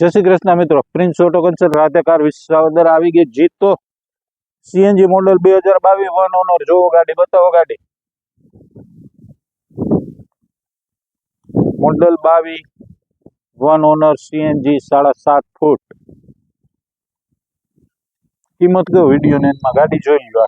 જય શ્રી કૃષ્ણ મિત્રો. Prince Auto Consult Radhekar Visavadar આવી ગઈ. જીતો સીએનજી મોડલ બે હજાર બાવીસ વન ઓનર. જોવો ગાડી, બતાવો ગાડી. મોડલ બાવી વન ઓનર સીએનજી સાડા સાત ફૂટ. કિંમત કયો વીડિયો ને એમાં ગાડી જોઈ લો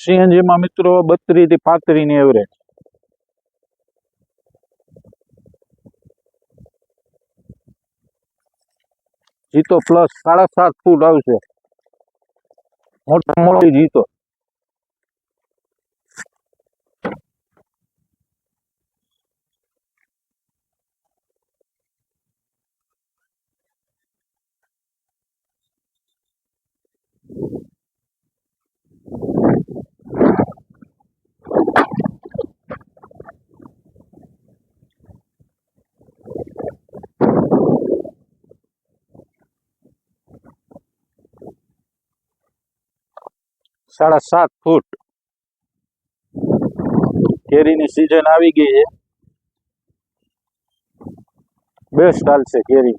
આ. સીએનજી મિત્રો બત્રીસથી પાંત્રીસની એવરેજ જીતો પ્લસ સાડા સાત ફૂટ આવશે મોટા મોટી જીતો સાડા સાત ફૂટ. કેરીની સિઝન આવી ગઈ છે. બેસ્ટ હાલશે કેરી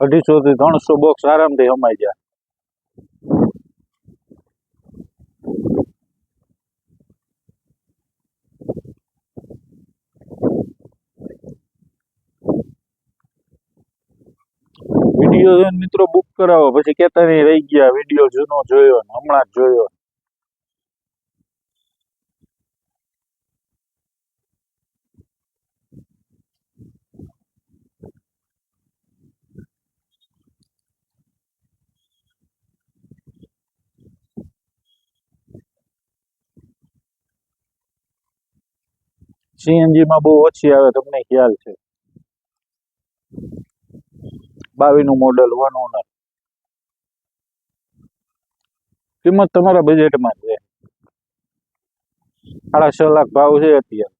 અઢીસો થી ત્રણસો બોક્સ આરામથી હમાઈ જાય. વીડિયો છે મિત્રો બુક કરાવો. પછી કેતા નહીં રહી ગયા, વીડિયો જૂનો જોયો ને, હમણાં જ જોયો. સીએનજી માં બહુ ઓછી આવે, તમને ખ્યાલ છે. બાવીસનું મોડલ વન ઓનર કિંમત તમારા બજેટમાં છે. સાડા છ લાખ ભાવ છે અત્યારે.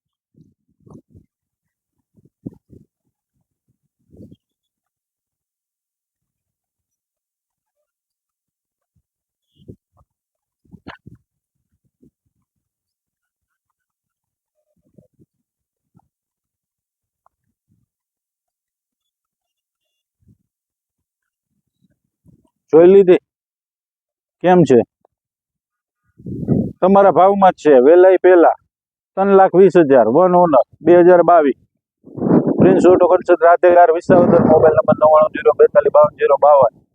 જોઈ લીધી? કેમ છે? તમારા ભાવમાં જ છે. વેલાઈ પહેલા ત્રણ લાખ વીસ હજાર. વન ઓનર, બે હજાર બાવીસ. Prince Auto Consult Radhegar Visavadar mobile number નવ્વાણું જીરો બેતાલીસ બાવન જીરો બાવન.